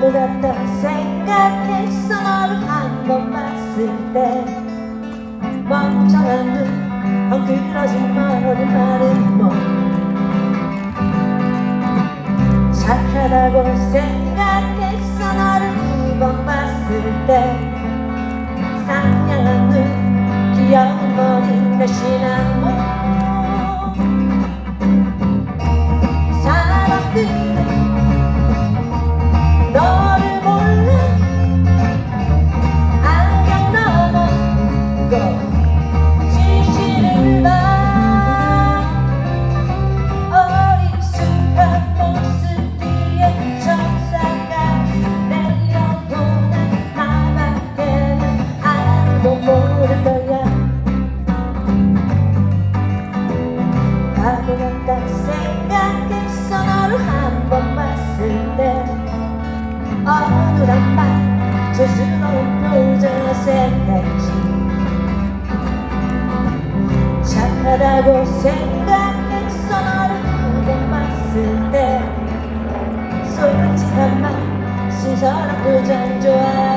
바보 같다 생각했어 너를 한 번 봤을 때 멍청한 눈 헝클어진 머리 마른 몸 착하다고 생각했어 너를 두 번 봤을 때 상냥한 눈 귀여운 머리 날씬한 몸 같다 생각했어 너를 한 번 봤을 때 어눌한 말 조스러운 표정을 생각했지. 착하다고 생각했어 너를 두번 봤을 때 솔직한 말 신선한 표정 좋았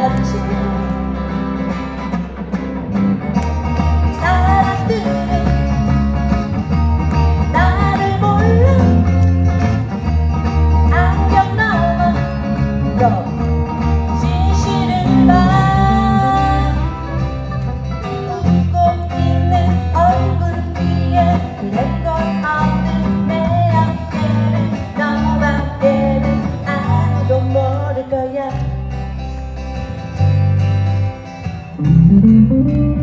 사람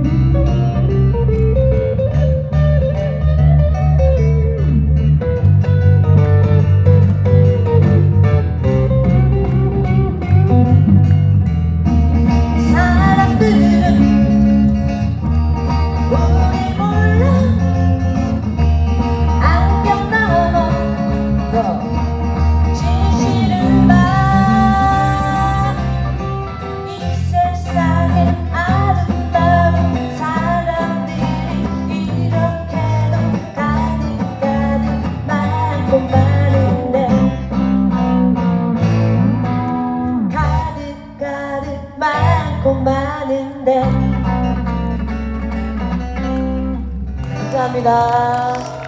많은데 감사합니다.